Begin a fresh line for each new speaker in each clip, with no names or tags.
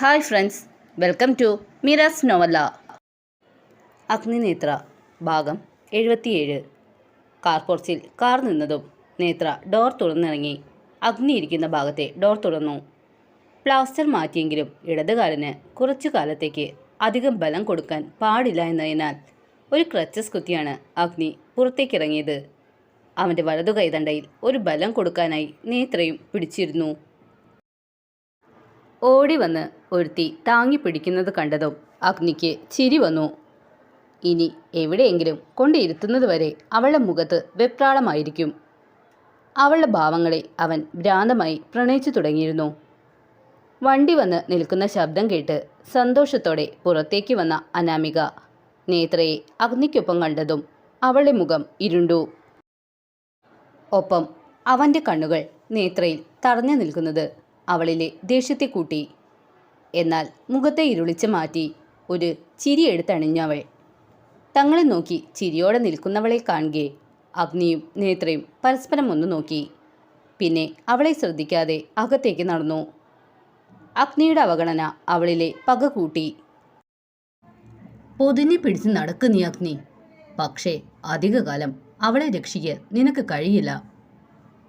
Hi friends welcome to Miraz novella. Agninetra ഭാഗം എഴുപത്തിയേഴ്. കാർപോർച്ചിൽ car നിന്നതും നേത്ര ഡോർ തുറന്നിറങ്ങി. അഗ്നി ഇരിക്കുന്ന ഭാഗത്തെ ഡോർ തുറന്നു. പ്ലാസ്റ്റർ മാറ്റിയെങ്കിലും ഇടതുകാലിന് കുറച്ചു കാലത്തേക്ക് അധികം ബലം കൊടുക്കാൻ പാടില്ല എന്നതിനാൽ ഒരു ക്രച്ചസ് കുത്തിയാണ് അഗ്നി പുറത്തേക്കിറങ്ങിയത്. അവന്റെ വലതു കൈതണ്ടയിൽ ഒരു ബലം കൊടുക്കാനായി നേത്രയും പിടിച്ചിരുന്നു. ഓടി വന്ന് ഒരുത്തി താങ്ങി പിടിക്കുന്നത് കണ്ടതും അഗ്നിക്ക് ചിരി വന്നു. ഇനി എവിടെയെങ്കിലും കൊണ്ടിരുത്തുന്നത് വരെ അവളുടെ മുഖത്ത് വെപ്രാളമായിരിക്കും. അവളുടെ ഭാവങ്ങളെ അവൻ ഭ്രാന്തമായി പ്രണയിച്ചു തുടങ്ങിയിരുന്നു. വണ്ടി വന്ന് നിൽക്കുന്ന ശബ്ദം കേട്ട് സന്തോഷത്തോടെ പുറത്തേക്ക് വന്ന അനാമിക നേത്രയെ അഗ്നിക്കൊപ്പം കണ്ടതും അവളുടെ മുഖം ഇരുണ്ടു. ഒപ്പം അവന്റെ കണ്ണുകൾ നേത്രയിൽ തടഞ്ഞു നിൽക്കുന്നത് അവളിലെ ദേഷ്യത്തെ കൂട്ടി. എന്നാൽ മുഖത്തെ ഇരുളിച്ച് മാറ്റി ഒരു ചിരി എടുത്തണിഞ്ഞവൾ തങ്ങളെ നോക്കി ചിരിയോടെ നിൽക്കുന്നവളെ കാണുകെ അഗ്നിയും നേത്രയും പരസ്പരം ഒന്ന് നോക്കി. പിന്നെ അവളെ ശ്രദ്ധിക്കാതെ അകത്തേക്ക് നടന്നു. അഗ്നിയുടെ അവഗണന അവളിലെ പക കൂട്ടി. പൊതിഞ്ഞു പിടിച്ച് നടക്ക് നീ അഗ്നി. പക്ഷേ അധികകാലം അവളെ രക്ഷിക്കാൻ നിനക്ക് കഴിയില്ല.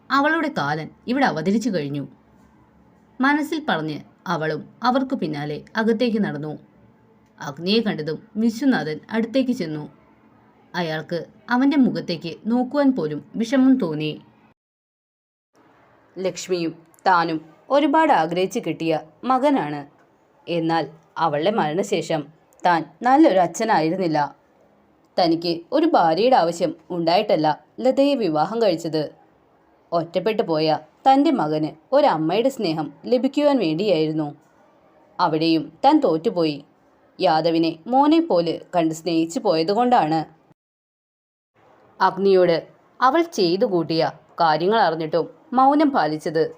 അവളുടെ കാലൻ ഇവിടെ അവതരിച്ചു കഴിഞ്ഞു. മനസ്സിൽ പറഞ്ഞ് അവളും അവർക്കു പിന്നാലെ അകത്തേക്ക് നടന്നു. അഗ്നിയെ കണ്ടതും വിശ്വനാഥൻ അടുത്തേക്ക് ചെന്നു. അയാൾക്ക് അവന്റെ മുഖത്തേക്ക് നോക്കുവാൻ പോലും വിഷമം തോന്നി. ലക്ഷ്മിയും താനും ഒരുപാട് ആഗ്രഹിച്ച് കിട്ടിയ മകനാണ്. എന്നാൽ അവളുടെ മരണശേഷം താൻ നല്ലൊരു അച്ഛനായിരുന്നില്ല. തനിക്ക് ഒരു ഭാര്യയുടെ ആവശ്യം ഉണ്ടായിട്ടല്ല ലതയെ വിവാഹം കഴിച്ചത്. ഒറ്റപ്പെട്ടു പോയ തന്റെ മകന് ഒരമ്മയുടെ സ്നേഹം ലഭിക്കുവാൻ വേണ്ടിയായിരുന്നു. അവിടെയും താൻ തോറ്റുപോയി. യാദവിനെ മോനെ പോലെ കണ്ട് സ്നേഹിച്ചു പോയതുകൊണ്ടാണ്. അഗ്നിയോട് അവൾ ചെയ്തു കൂട്ടിയ കാര്യങ്ങൾ അറിഞ്ഞിട്ടും മൗനം പാലിച്ചത്.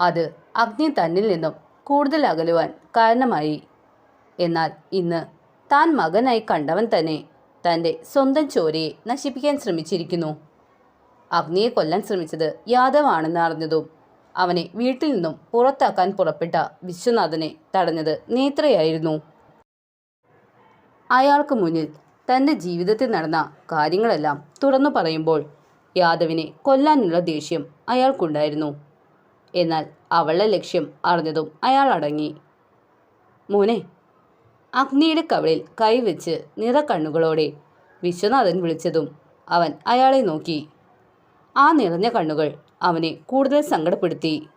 അത് അഗ്നി തന്നിൽ നിന്നും കൂടുതൽ അകലുവാൻ കാരണമായി. എന്നാൽ ഇന്ന് താൻ മകനായി കണ്ടവൻ തന്നെ തന്റെ സ്വന്തം ചോരയെ നശിപ്പിക്കാൻ ശ്രമിച്ചിരിക്കുന്നു. അഗ്നിയെ കൊല്ലാൻ ശ്രമിച്ചത് യാദവാണെന്ന് അറിഞ്ഞതും അവനെ വീട്ടിൽ നിന്നും പുറത്താക്കാൻ പുറപ്പെട്ട വിശ്വനാഥനെ തടഞ്ഞത് നേത്രയായിരുന്നു. അയാൾക്ക് മുന്നിൽ തന്റെ ജീവിതത്തിൽ നടന്ന കാര്യങ്ങളെല്ലാം തുറന്നു പറയുമ്പോൾ യാദവിനെ കൊല്ലാനുള്ള ദേഷ്യം അയാൾക്കുണ്ടായിരുന്നു. എന്നാൽ അവളുടെ ലക്ഷ്യം അറിഞ്ഞതും അയാൾ അടങ്ങി. മോനെ അഗ്നിയുടെ കവളിൽ കൈവച്ച് നിറക്കണ്ണുകളോടെ വിശ്വനാഥൻ വിളിച്ചതും അവൻ അയാളെ നോക്കി. ആ നിറഞ്ഞ കണ്ണുകൾ അവനെ കൂടുതൽ സങ്കടപ്പെടുത്തി.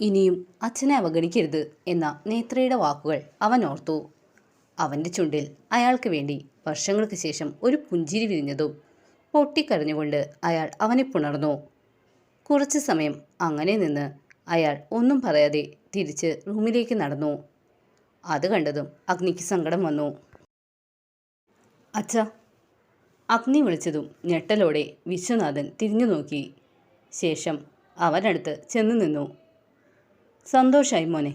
ഇനിയും അച്ഛനെ അവഗണിക്കരുത് എന്ന നേത്രയുടെ വാക്കുകൾ അവൻ ഓർത്തു. അവന്റെ ചുണ്ടിൽ അയാൾക്ക് വേണ്ടി വർഷങ്ങൾക്ക് ശേഷം ഒരു പുഞ്ചിരി വിരിഞ്ഞതും പൊട്ടിക്കരഞ്ഞുകൊണ്ട് അയാൾ അവനെ പുണർന്നു. കുറച്ച് സമയം അങ്ങനെ നിന്ന് അയാൾ ഒന്നും പറയാതെ തിരിച്ച് റൂമിലേക്ക് നടന്നു. അത് കണ്ടതും അഗ്നിക്ക് സങ്കടം വന്നു. അച്ഛ അഗ്നി വിളിച്ചതും ഞെട്ടലോടെ വിശ്വനാഥൻ തിരിഞ്ഞു നോക്കി. ശേഷം അവനടുത്ത് ചെന്നു നിന്നു. സന്തോഷായി മോനെ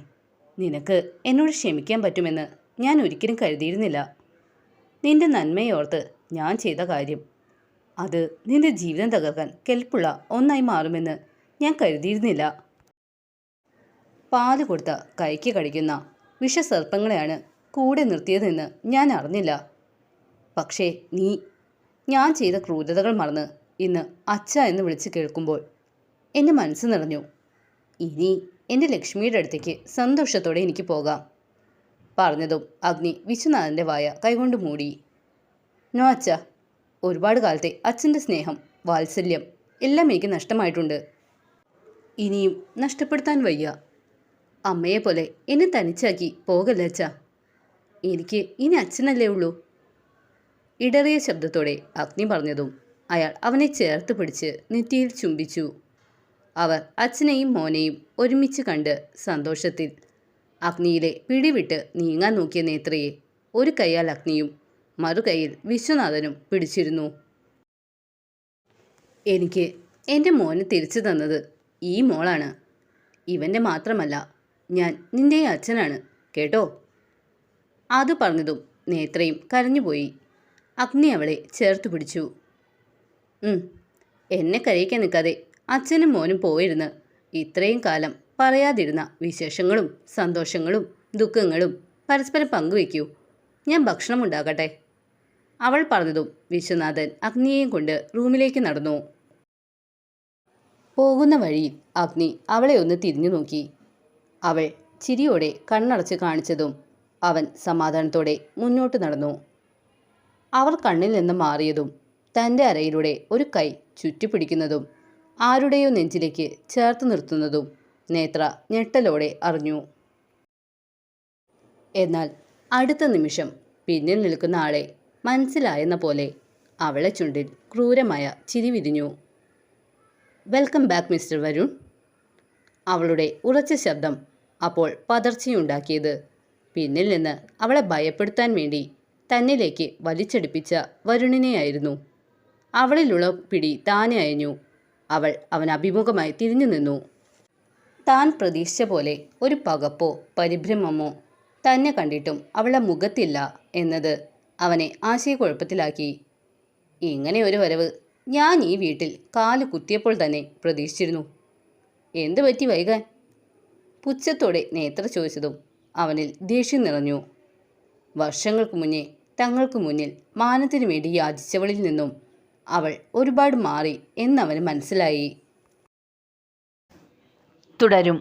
നിനക്ക് എന്നോട് ക്ഷമിക്കാൻ പറ്റുമെന്ന് ഞാൻ ഒരിക്കലും കരുതിയിരുന്നില്ല. നിന്റെ നന്മയോർത്ത് ഞാൻ ചെയ്ത കാര്യം അത് നിന്റെ ജീവിതം തകർക്കാൻ കെൽപ്പുള്ള ഒന്നായി മാറുമെന്ന് ഞാൻ കരുതിയിരുന്നില്ല. പാൽ കൊടുത്ത കൈക്ക് കടിക്കുന്ന വിഷസർപ്പങ്ങളെയാണ് കൂടെ നിർത്തിയതെന്ന് ഞാൻ അറിഞ്ഞില്ല. പക്ഷേ നീ ഞാൻ ചെയ്ത ക്രൂരതകൾ മറന്ന് ഇന്ന് അച്ഛ എന്ന് വിളിച്ച് കേൾക്കുമ്പോൾ എന്റെ മനസ്സ് നിറഞ്ഞു. ഇനി എന്റെ ലക്ഷ്മിയുടെ അടുത്തേക്ക് സന്തോഷത്തോടെ എനിക്ക് പോകാം. പറഞ്ഞതും അഗ്നി വിശ്വനാഥന്റെ വായ കൈകൊണ്ട് മൂടി. നോ അച്ഛ ഒരുപാട് കാലത്തെ അച്ഛന്റെ സ്നേഹം വാത്സല്യം എല്ലാം എനിക്ക് നഷ്ടമായിട്ടുണ്ട്. ഇനിയും നഷ്ടപ്പെടുത്താൻ വയ്യ. അമ്മയെ പോലെ എന്നെ തനിച്ചാക്കി പോകല്ല അച്ഛ? എനിക്ക് ഇനി അച്ഛനല്ലേ ഉള്ളൂ. ഇടറിയ ശബ്ദത്തോടെ അഗ്നി പറഞ്ഞതും അയാൾ അവനെ ചേർത്ത് പിടിച്ച് നെറ്റിയിൽ ചുംബിച്ചു. അവർ അച്ഛനെയും മോനെയും ഒരുമിച്ച് കണ്ട് സന്തോഷത്തിൽ അഗ്നിയിലെ പിടിവിട്ട് നീങ്ങാൻ നോക്കിയ നേത്രയെ ഒരു കൈയാൽ അഗ്നിയും മറുകൈയിൽ വിശ്വനാഥനും പിടിച്ചിരുന്നു. എനിക്ക് എന്റെ മോനെ തിരിച്ചു തന്നത് ഈ മോളാണ്. ഇവന്റെ മാത്രമല്ല ഞാൻ നിന്റെ അച്ഛനാണ് കേട്ടോ? അത് പറഞ്ഞതും നേത്രയും കരഞ്ഞുപോയി. അഗ്നി അവളെ ചേർത്ത് പിടിച്ചു. എന്നെ കരയിക്കാൻ നിൽക്കാതെ അച്ഛനും മോനും പോയിരുന്ന് ഇത്രയും കാലം പറയാതിരുന്ന വിശേഷങ്ങളും സന്തോഷങ്ങളും ദുഃഖങ്ങളും പരസ്പരം പങ്കുവയ്ക്കൂ. ഞാൻ ഭക്ഷണം ഉണ്ടാക്കട്ടെ. അവൾ പറഞ്ഞതും വിശ്വനാഥൻ അഗ്നിയെയും കൊണ്ട് റൂമിലേക്ക് നടന്നു. പോകുന്ന വഴിയിൽ അഗ്നി അവളെ ഒന്ന് തിരിഞ്ഞു നോക്കി. അവൾ ചിരിയോടെ കണ്ണടച്ച് കാണിച്ചതും അവൻ സമാധാനത്തോടെ മുന്നോട്ട് നടന്നു. അവർ കണ്ണിൽ നിന്ന് മാറിയതും തന്റെ അരയിലൂടെ ഒരു കൈ ചുറ്റിപ്പിടിക്കുന്നതും ആരുടെയോ നെഞ്ചിലേക്ക് ചേർത്ത് നിർത്തുന്നതും നേത്ര ഞെട്ടലോടെ അറിഞ്ഞു. എന്നാൽ അടുത്ത നിമിഷം പിന്നിൽ നിൽക്കുന്ന ആളെ മനസ്സിലായെന്ന പോലെ അവളെ ചുണ്ടിൽ ക്രൂരമായ ചിരി വിരിഞ്ഞു. Welcome back mister Varun. അവളുടെ ഉറച്ച ശബ്ദം അപ്പോൾ പതർച്ചയുണ്ടാക്കിയത് പിന്നിൽ നിന്ന് അവളെ ഭയപ്പെടുത്താൻ വേണ്ടി തന്നിലേക്ക് വലിച്ചടിപ്പിച്ച വരുണിനെയായിരുന്നു. അവളിലുള്ള പിടി താനെ അയഞ്ഞു. അവൾ അവൻ അഭിമുഖമായി തിരിഞ്ഞു നിന്നു. താൻ പ്രതീക്ഷിച്ച പോലെ ഒരു പകപ്പോ പരിഭ്രമമോ തന്നെ കണ്ടിട്ടും അവളെ മുഖത്തില്ല എന്നത് അവനെ ആശയക്കുഴപ്പത്തിലാക്കി. ഇങ്ങനെ ഒരു വരവ് ഞാൻ ഈ വീട്ടിൽ കാൽ കുത്തിയപ്പോൾ തന്നെ പ്രതീക്ഷിച്ചിരുന്നു. എന്തു പറ്റി വൈകാൻ? പുച്ഛത്തോടെ നേത്ര ചോദിച്ചതും അവനിൽ ദേഷ്യം നിറഞ്ഞു. വർഷങ്ങൾക്ക് മുന്നേ തങ്ങൾക്ക് മുന്നിൽ മാനത്തിനു വേണ്ടി യാചിച്ചവളിൽ നിന്നും അവൾ ഒരുപാട് മാറി എന്നവന് മനസ്സിലായി.
തുടരും.